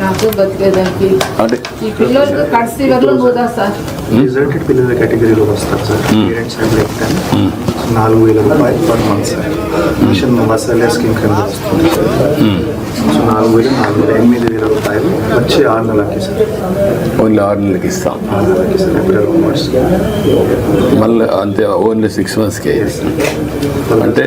నాకు బతికేదానికి. ఈ పిల్లలకి కడిసి వల్ల పోదా సార్. రిజల్టెడ్ పిల్లల కేటగిరీలో వస్తారు sir. Parents and lifetime నాలుగు వేల రూపాయలు పర్ మంత్ సార్. మిషన్ వసలే స్కీమ్ కింద వస్తుంది సో నాలుగు వేలు నాలుగు వేల ఎనిమిది వేల రూపాయలు వచ్చే ఆరు నెలలకి సార్. ఓన్లీ ఆరు నెలలకి ఇస్తాం. ఆరు నెలలకి సార్ ఏప్రిల్. మళ్ళీ అంతే ఓన్లీ సిక్స్ మంత్స్కే అంటే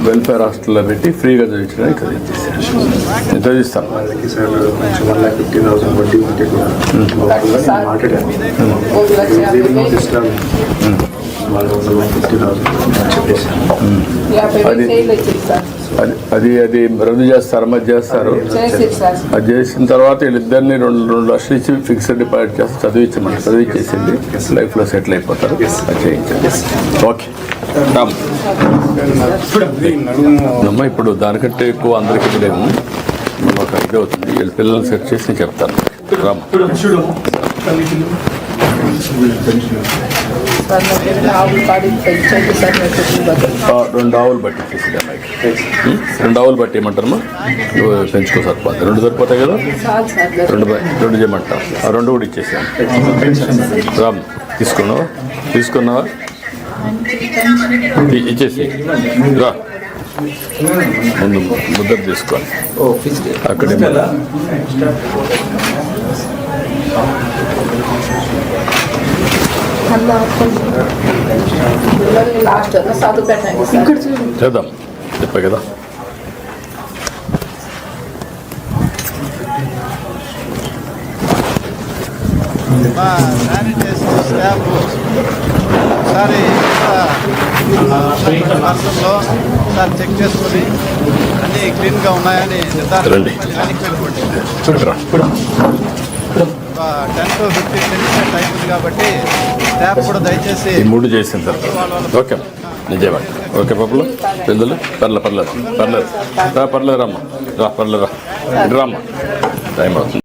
వెల్ఫేర్ హాస్టల్లో పెట్టి ఫ్రీగా చదివించడానికి చదివిస్తాను ఉంటే కూడా. మాట్లాడాను అది- అది అది రద్దు చేస్తారు మధ్య చేస్తారు. అది చేసిన తర్వాత వీళ్ళిద్దరిని రెండు రెండు లక్షలు ఇచ్చి ఫిక్స్డ్ డిపాజిట్ చేసి చదివించమంటారు. చదివించేసింది లైఫ్లో సెటిల్ అయిపోతారు. అది చేయించండి. ఓకే. రామ్. అమ్మ ఇప్పుడు దానికంటే ఎక్కువ అందరికీ లేవు. మనం ఒక ఇది అవుతుంది వీళ్ళ పిల్లల్ని సెట్ చేసి చెప్తాను. రామ్. రెండు ఆవులు బట్టి ఉం? రెండు ఆవులు బట్టి ఏమంటారమ్మా నువ్వు పెంచుకో సరిపోతుంది రెండు సరిపోతాయి కదా? రెండు బ- రెండు చేయమంటాం. ఆ రెండు కూడా ఇచ్చేసాను రామ్ తీసుకున్నావా? తీసుకున్నావా? ఇ- ఇచ్చేసి రా. ముందు ముద్ర తీసుకోవాలి అక్కడే చేద్దాం. చెప్పా కదా. మా శానిటేషన్ స్టాఫ్ ఒకసారి రాష్ట్రంలో ఒకసారి చెక్ చేసుకుని అన్నీ క్లీన్గా ఉన్నాయని. నిర్ధారణ వెళ్ళిపోండి ten to fifteen minutes time ఉంది కాబట్టి ట్యాప్ కూడా దయచేసి మూడు చేసిన తర్వాత. ఓకే. నిజమే ఓకే పప్పులు? పెందులు పర్లేదు పర్లేదు. పర్లేదు. రా పర్లేదు రామ్మా. రా పర్లేదు రా. ఇటు రామ్మా. టైం అవుతుంది.